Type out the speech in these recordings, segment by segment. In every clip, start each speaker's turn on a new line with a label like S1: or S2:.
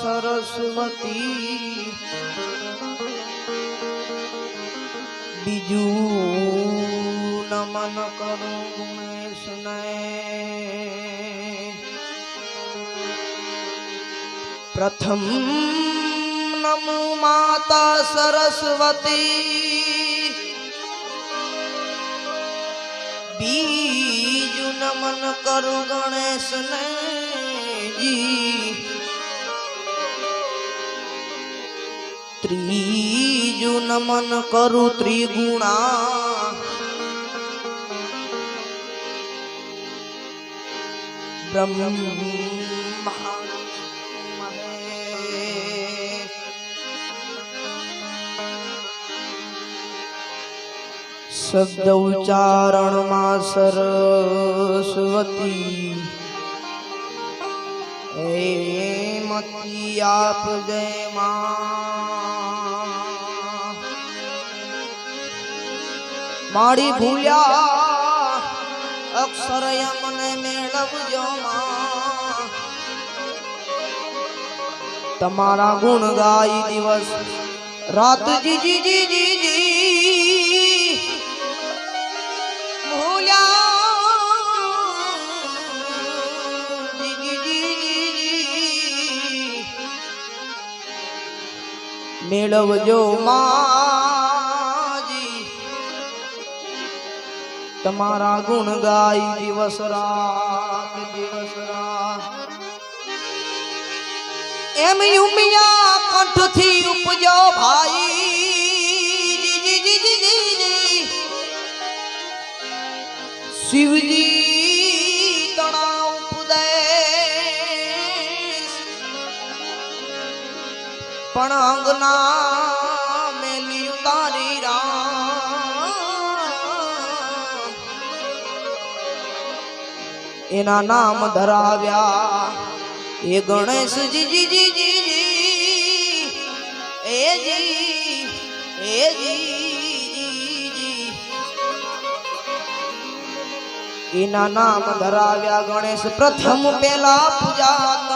S1: સરસ્વતી. બીજું નમન કરું ગુણેશને પ્રથમ નમો માતા સરસ્વતી. બીજું નમન કરું ગણેશને જી ત્રીજું નમન કરું ત્રિગુણા. બ્રહ્મા શબ્દ ઉચ્ચારણમાં સરસ્વતી. એ મતી આપ જય માં. માડી ભૂલ્યા અક્ષર યમને મેળવજો માં તમારા ગુણ ગાઈ દિવસ રાત જી જી જી જી જી ભૂલ્યા જી જી જી જી જી મેળવજો માજી તમારા ગુણ ગાઈ દિવસ રાત દિવસ રાત. એમ યુમિયા કંઠથી ઉપજો ભાઈ. શિવજી તણાવ ઉપદેશ. પણ અંગના એના નામ ધરાવ્યા. એ ગણેશજી એ જી એ જી એના નામ ધરાવ્યા ગણેશ પ્રથમ પેલા પૂજા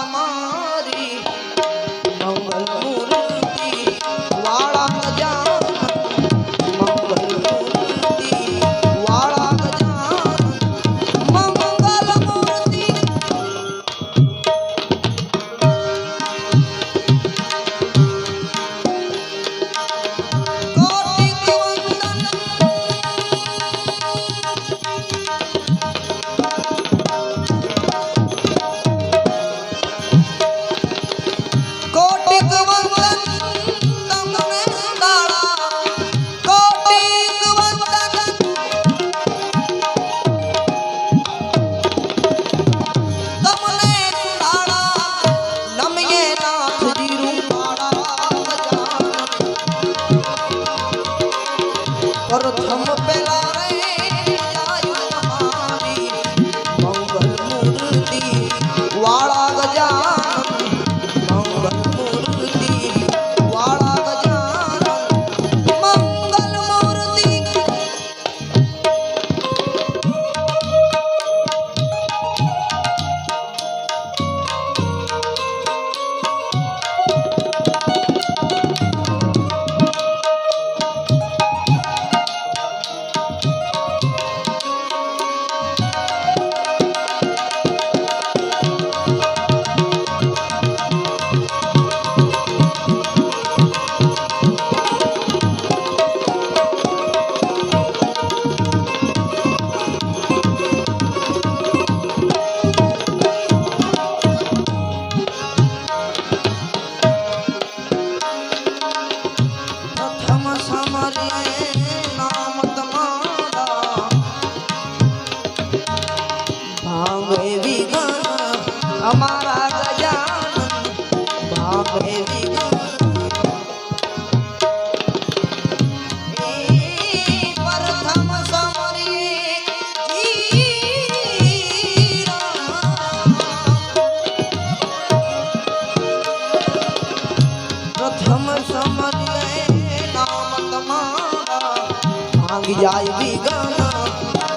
S1: જાય વિઘન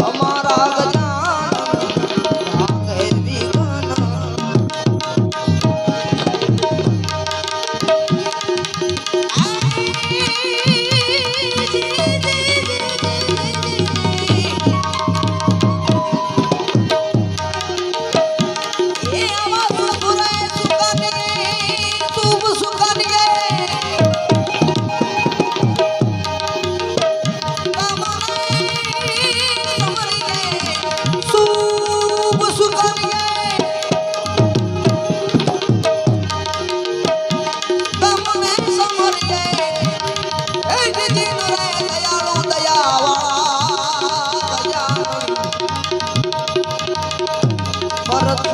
S1: અમારા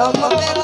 S1: પ્રથમ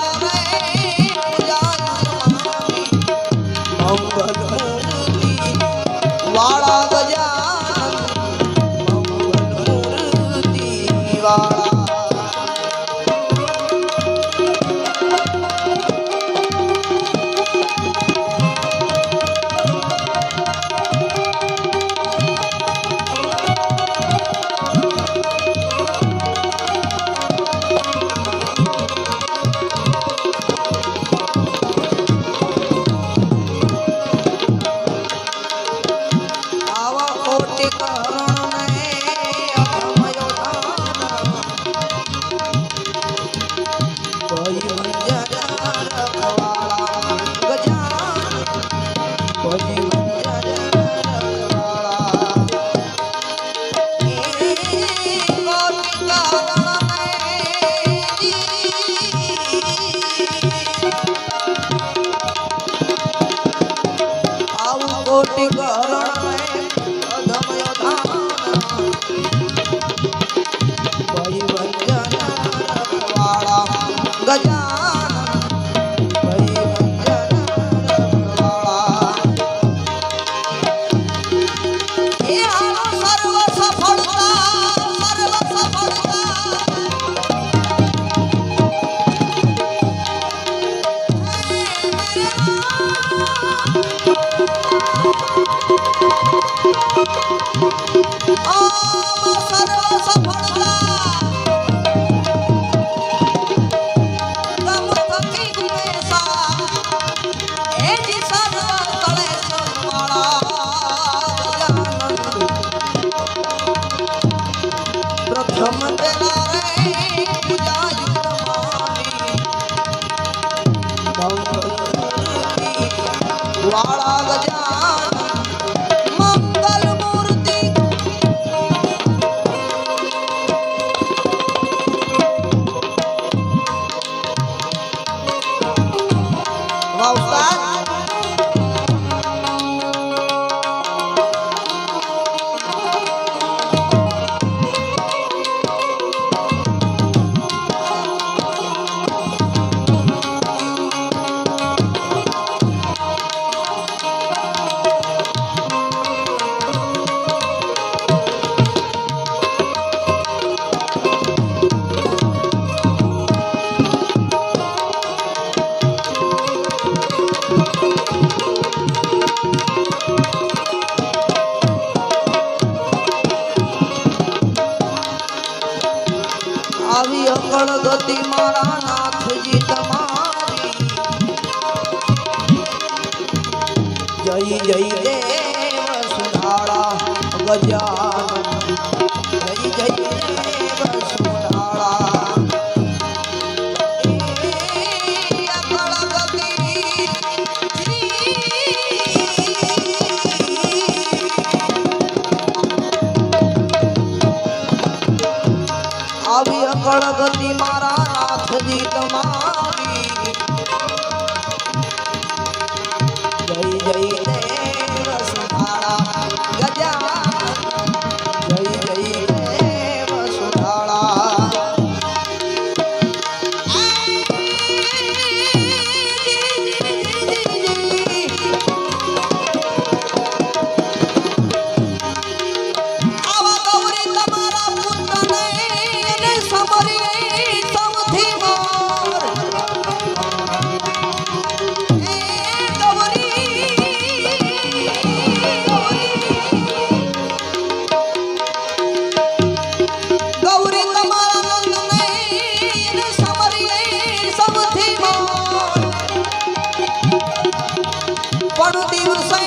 S1: આવી અકળ ગતિ. મારા નાથજી તમારી ಮಾರುತಿ ಉತ್ಸವ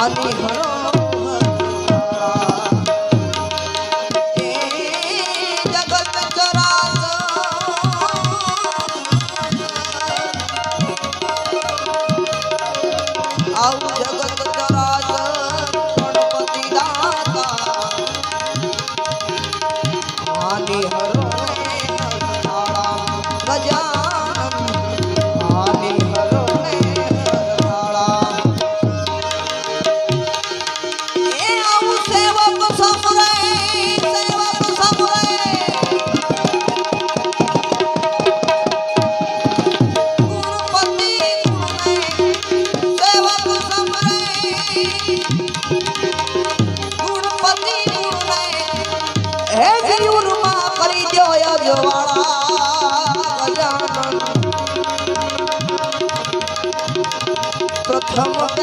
S1: আদি হরণ ગજાનન પ્રથમ પેલા